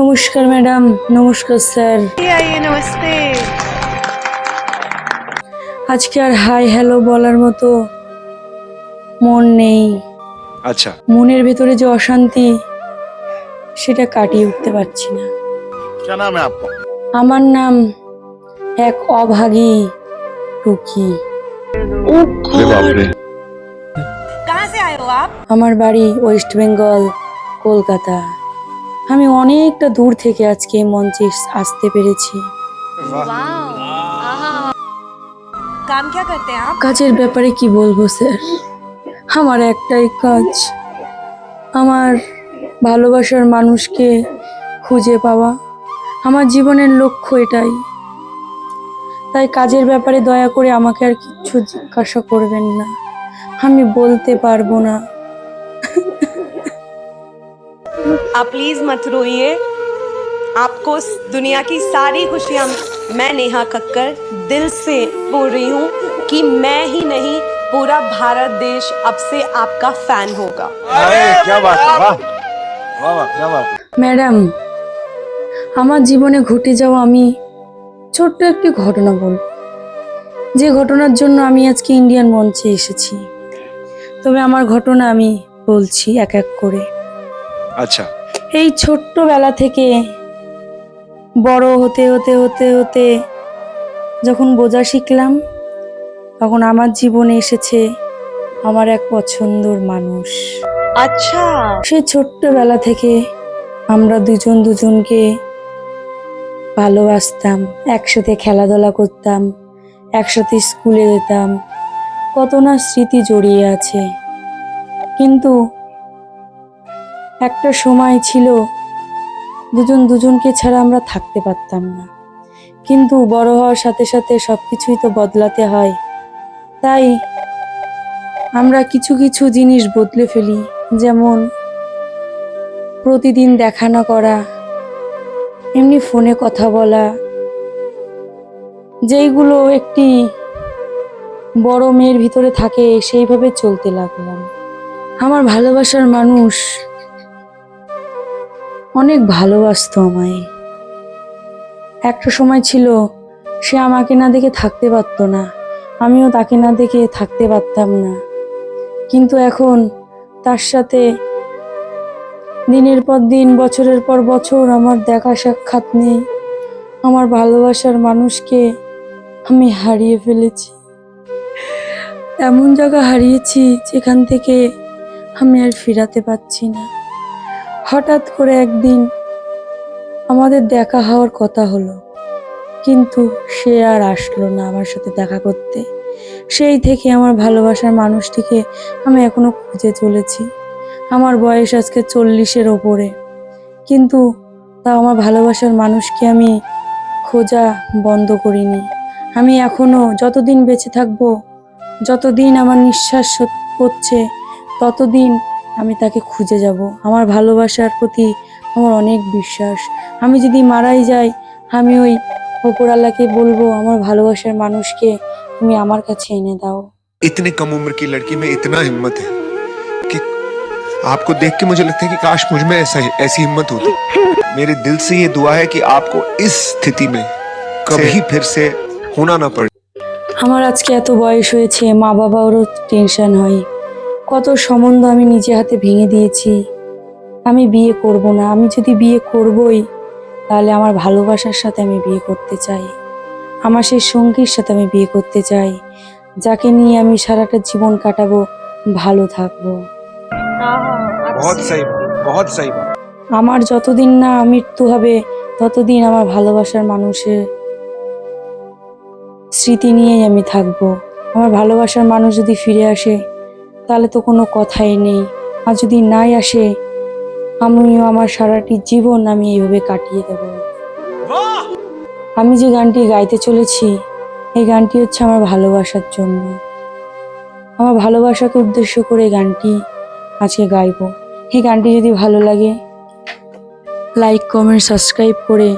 নমস্কার ম্যাডাম। নমস্কার স্যার। আজকে আর হাই হ্যালো বলার মতো মন নেই। আচ্ছা। মনের ভেতরে যে অশান্তি সেটা কাটিয়ে উঠতে পারছি না। আমার নাম এক অভাগী টুকি। আমার বাড়ি ওয়েস্ট বেঙ্গল কলকাতা। আমি অনেকটা দূর থেকে আজকে এই মঞ্চে আসতে পেরেছি। কাজের ব্যাপারে কি বলব স্যার? আমার একটাই কাজ আমার ভালোবাসার মানুষকে খুঁজে পাওয়া। আমার জীবনের লক্ষ্য এটাই। তাই কাজের ব্যাপারে দয়া করে আমাকে আর কিচ্ছু জিজ্ঞাসা করবেন না। আমি বলতে পারব না। आप प्लीज मत रोइए आपको इस दुनिया की सारी खुशियाँ मैं नेहा कक्कर दिल से बोल रही हूँ कि मैं ही नहीं पूरा भारत देश अब से आपका फैन होगा अरे क्या बात है वाह वाह वाह क्या बात है ম্যাডাম আমার জীবনে ঘটে যাওয়া আমি ছোট্ট একটি ঘটনা বলব যে ঘটনার জন্য আমি আজকে ইন্ডিয়ান মঞ্চে এসেছি তবে আমার ঘটনা আমি বলছি এক এক করে अच्छा এই ছোট্টবেলা থেকে বড় হতে হতে হতে হতে যখন বোঝা শিখলাম তখন আমার জীবনে এসেছে আমার এক পছন্দর মানুষ। আচ্ছা। সে ছোট্টবেলা থেকে আমরা দুজন দুজনকে ভালোবাসতাম একসাথে খেলাধুলা করতাম একসাথে স্কুলে যেতাম। কত না স্মৃতি জড়িয়ে আছে। কিন্তু একটা সময় ছিল, দুজন দুজনকে ছাড়া আমরা থাকতে পারতাম না। কিন্তু বড় হওয়ার সাথে সাথে সব কিছুই তো বদলাতে হয়। তাই আমরা কিছু কিছু জিনিস বদলে ফেলি, যেমন প্রতিদিন দেখা না করা, এমনি ফোনে কথা বলা, যেইগুলো একটি বড় মেয়ের ভিতরে থাকে, সেইভাবে চলতে লাগলাম। আমার ভালোবাসার মানুষ অনেক ভালোবাসতো আমায়। একটা সময় ছিল, সে আমাকে না দেখে থাকতে পারতো না। আমিও তাকে না দেখে থাকতে পারতাম না। কিন্তু এখন তার সাথে দিনের পর দিন, বছরের পর বছর আমার দেখা সাক্ষাৎ নেই। আমার ভালোবাসার মানুষকে আমি হারিয়ে ফেলেছি। এমন জায়গা হারিয়েছি যেখান থেকে আমি আর ফিরাতে পারছি না। হঠাৎ করে একদিন আমাদের দেখা হওয়ার কথা হলো, কিন্তু সে আর আসলো না আমার সাথে দেখা করতে। সেই থেকে আমার ভালোবাসার মানুষটিকে আমি এখনও খুঁজে চলেছি। আমার বয়স আজকে চল্লিশের ওপরে, কিন্তু তা আমার ভালোবাসার মানুষকে আমি খোঁজা বন্ধ করিনি। আমি এখনও যতদিন বেঁচে থাকব, যতদিন আমার নিঃশ্বাস পড়ছে ততদিন আমি তাকে খুঁজে যাব আমার ভালোবাসার প্রতি আমার অনেক বিশ্বাস আমি যদি মারাই যাই আমি ওই ওপরাল্লাকে বলবো আমার ভালোবাসার মানুষকে তুমি আমার কাছে এনে দাও इतने कम उम्र की लड़की में इतना हिम्मत है कि आपको देख के मुझे लगता है कि काश मुझ में ऐसा ऐसी हिम्मत होती मेरे दिल से ये दुआ है कि आपको इस स्थिति में कभी फिर से होना ना पड़े আমার আজকে এত বয়স হয়েছে মা বাবারও টেনশন হয় কত সম্বন্ধ আমি নিজে হাতে ভেঙে দিয়েছি। আমি বিয়ে করব না আমি যদি বিয়ে করবই তাহলে আমার ভালোবাসার সাথে আমি বিয়ে করতে চাই। আমার সেই সঙ্গীর সাথে আমি বিয়ে করতে চাই যাকে নিয়ে আমি সারাটা জীবন কাটাবো ভালো থাকব। আমার যতদিন না মৃত্যু হবে ততদিন আমার ভালোবাসার মানুষের স্মৃতি নিয়েই আমি থাকব। আমার ভালোবাসার মানুষ যদি ফিরে আসে তাহলে তো কোনো কথাই নেই। আর যদি নাই আসে, আমিও আমার সারাটি জীবন আমি এইভাবে কাটিয়ে দেব। আমি যে গানটি গাইতে চলেছি, এই গানটি হচ্ছে আমার ভালোবাসার জন্য। আমার ভালোবাসাকে উদ্দেশ্য করে এই গানটি আজকে গাইবো। এই গানটি যদি ভালো লাগে, লাইক, কমেন্ট, সাবস্ক্রাইব করে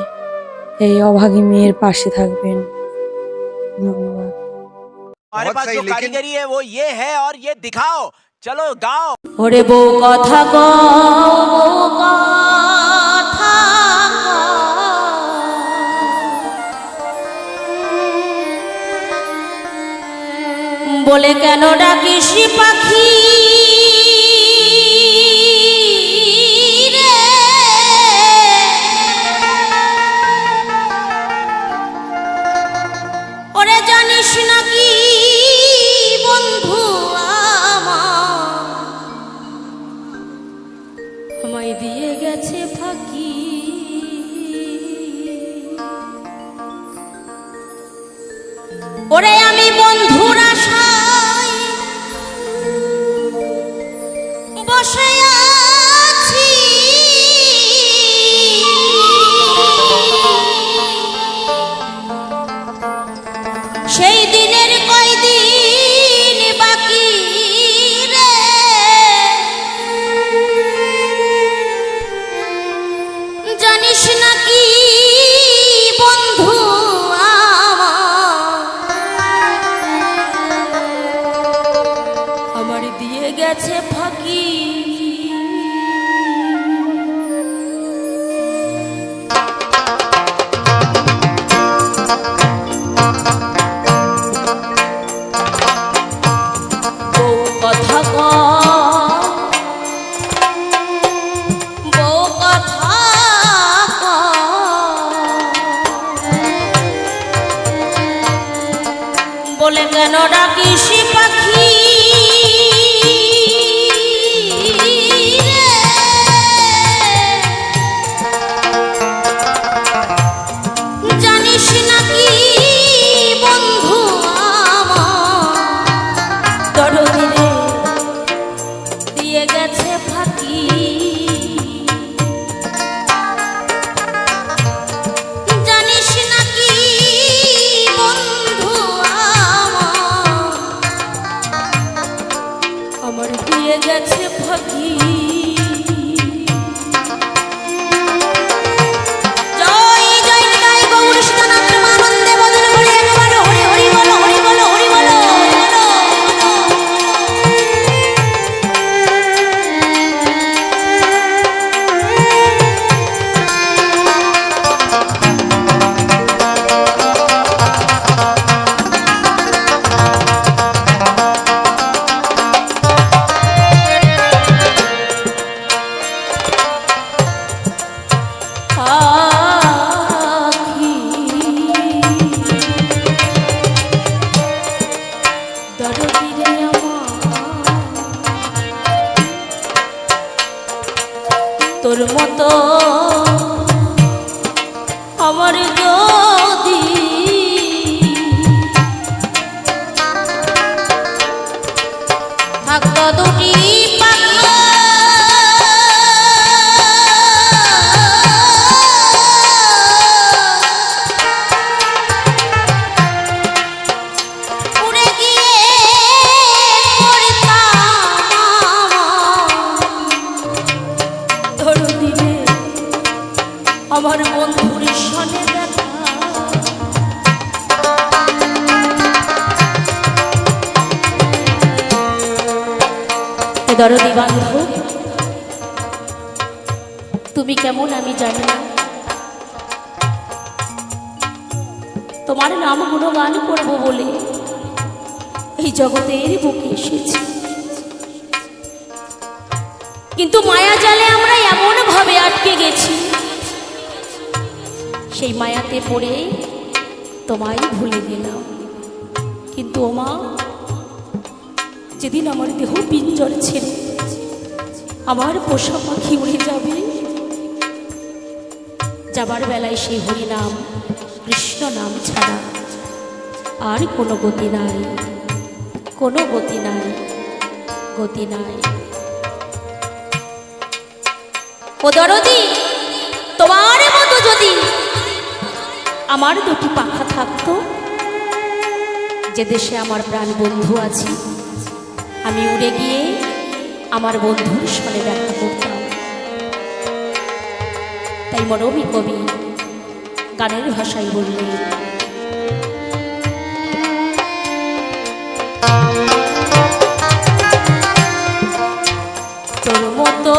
এই অভাগী মেয়ের পাশে থাকবেন। ধন্যবাদ। हमारे पास जो कारीगरी है वो ये है और ये दिखाओ। चलो गाओ। अरे वो कथा को বলে কেন ডাকিস পাখি ওরে আমি দরদি বান্ধব। তুমি কেমন আমি জানি না। তোমার নাম গুণগান করব বলে এই জগতের বুকে এসেছি। কিন্তু মায়া জালে আমরা এমন ভাবে আটকে গেছি। সেই মায়াতে পড়ে তোমায় ভুলে গেলাম। কিন্তু ওমা যেদিন আমার দেহ পিঞ্জর ছেড়ে আমার পোষা পাখি উড়ে যাবে, যাবার বেলায় সেই হরি নাম কৃষ্ণ নাম ছাড়া আর কোনো গতি নাই, কোনো গতি নাই গতি নাই। ও দরদি, তোমার মতো যদি আমার দুটি পাখা থাকতো, যে দেশে আমার প্রাণ বন্ধু আছে আমি উড়ে গিয়ে আমার বন্ধুর সনে ব্যাখ্যা করতাম। তাই মরমী কবি গানের ভাষায় বললেন, তোর মতো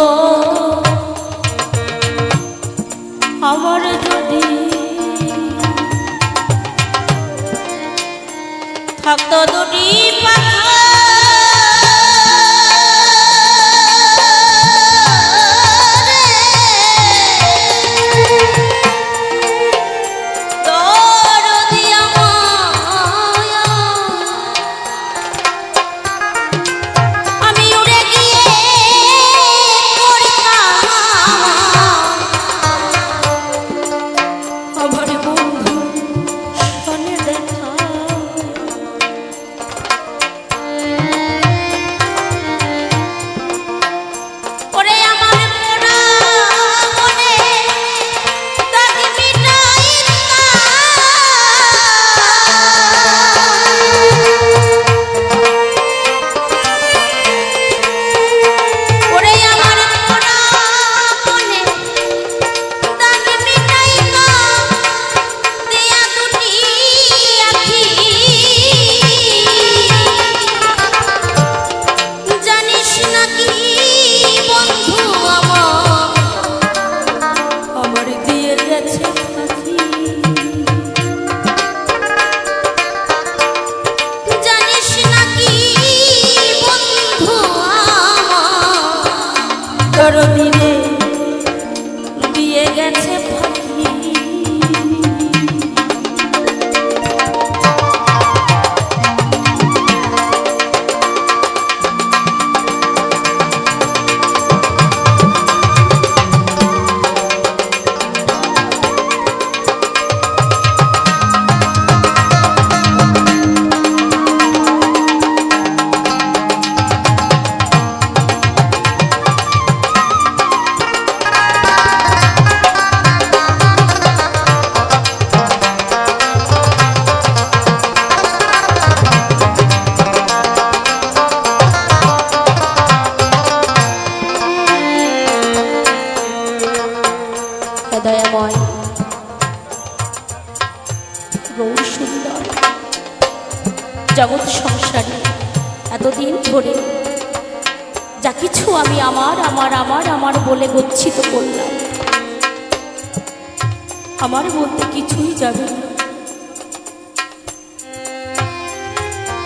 আমার বলতে কিছুই যাবে না।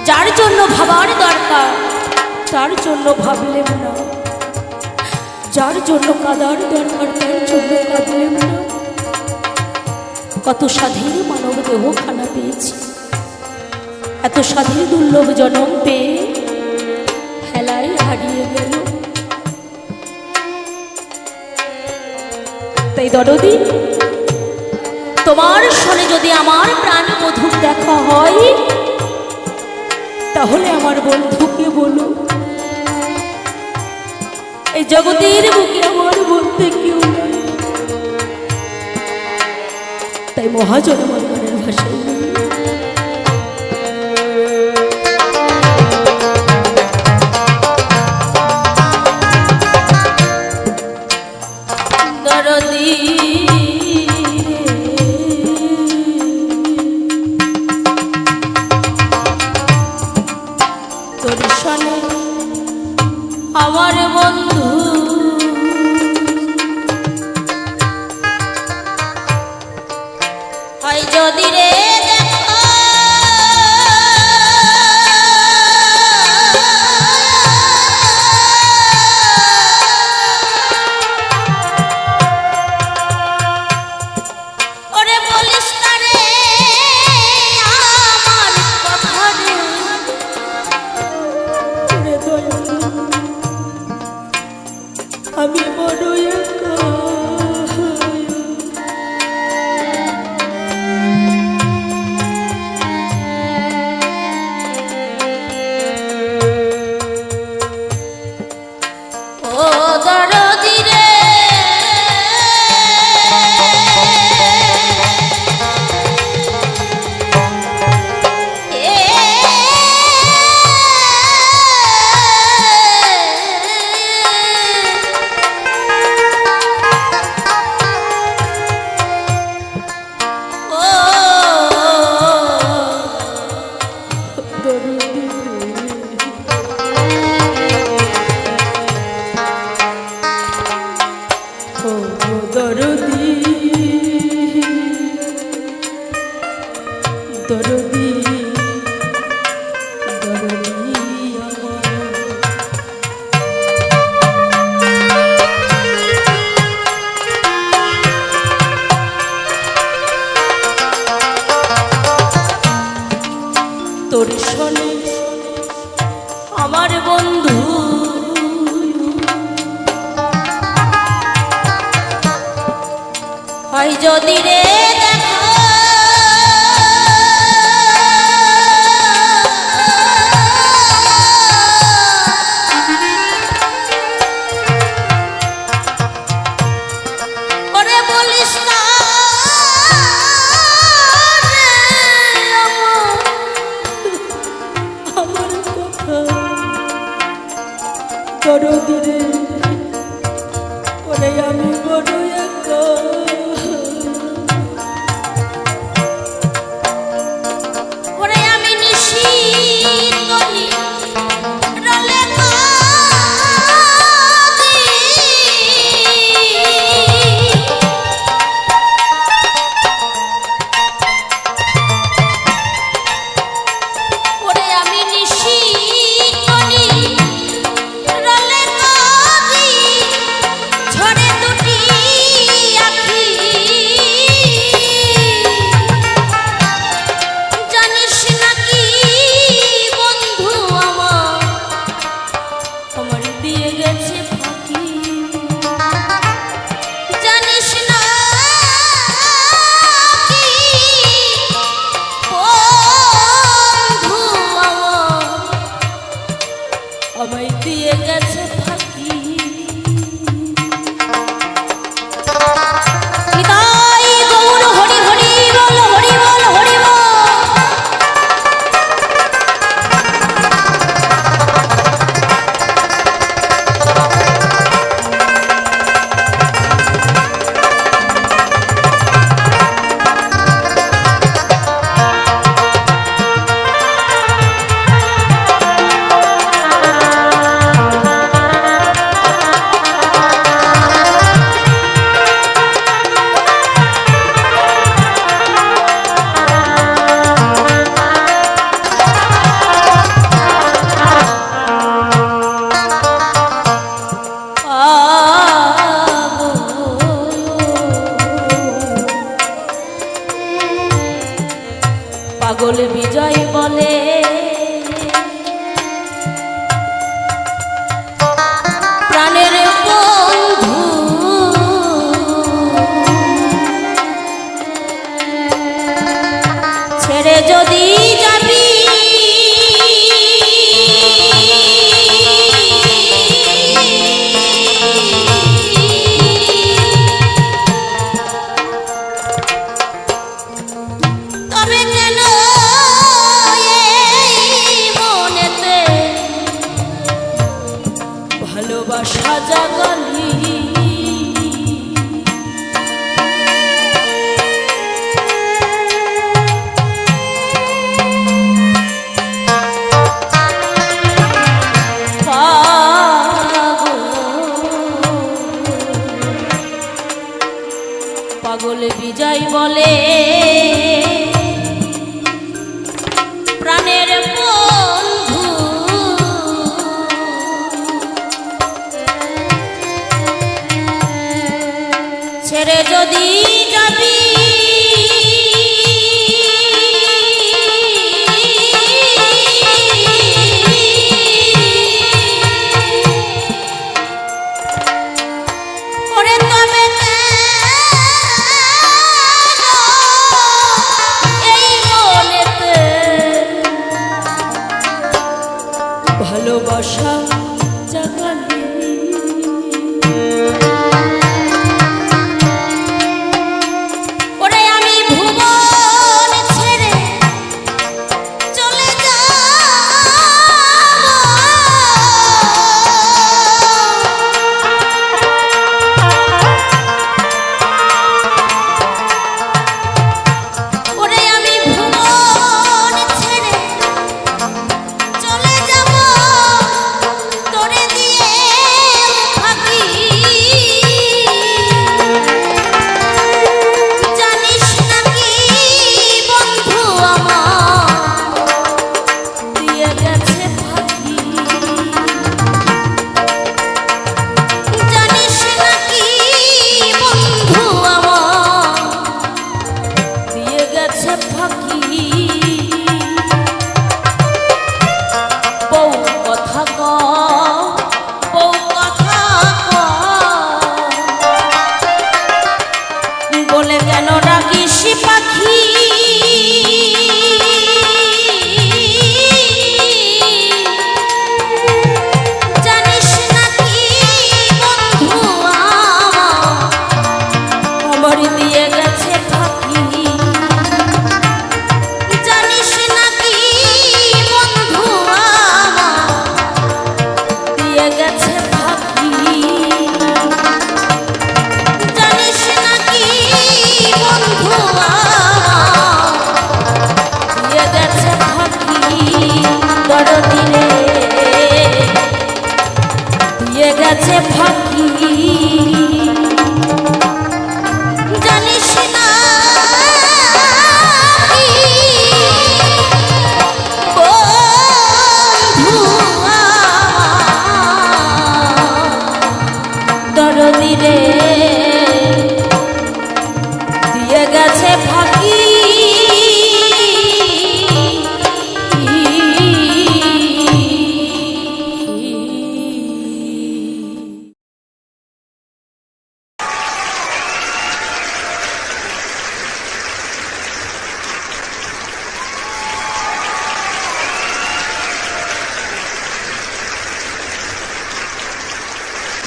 যার জন্য ভাবার দরকার, তার জন্য ভাবলেন না। যার জন্য কাদার দরকার, তার জন্য কাঁদলেন না। কত স্বাধীন মানব দেহ খানা পেয়েছি। এত স্বাধীন দুর্লভ জনম পেয়ে খেলায় হারিয়ে গেল। তাই দরদি তোমার সনে যদি আমার প্রাণ মধুর দেখা হয়, তাহলে আমার বন্ধুকে বলো। এই জগতের বুকে আমার বলতে কেউ তাই মহাজন আমার দর্শনে আমার বন্ধু। হয় যদি রে ফাঁকি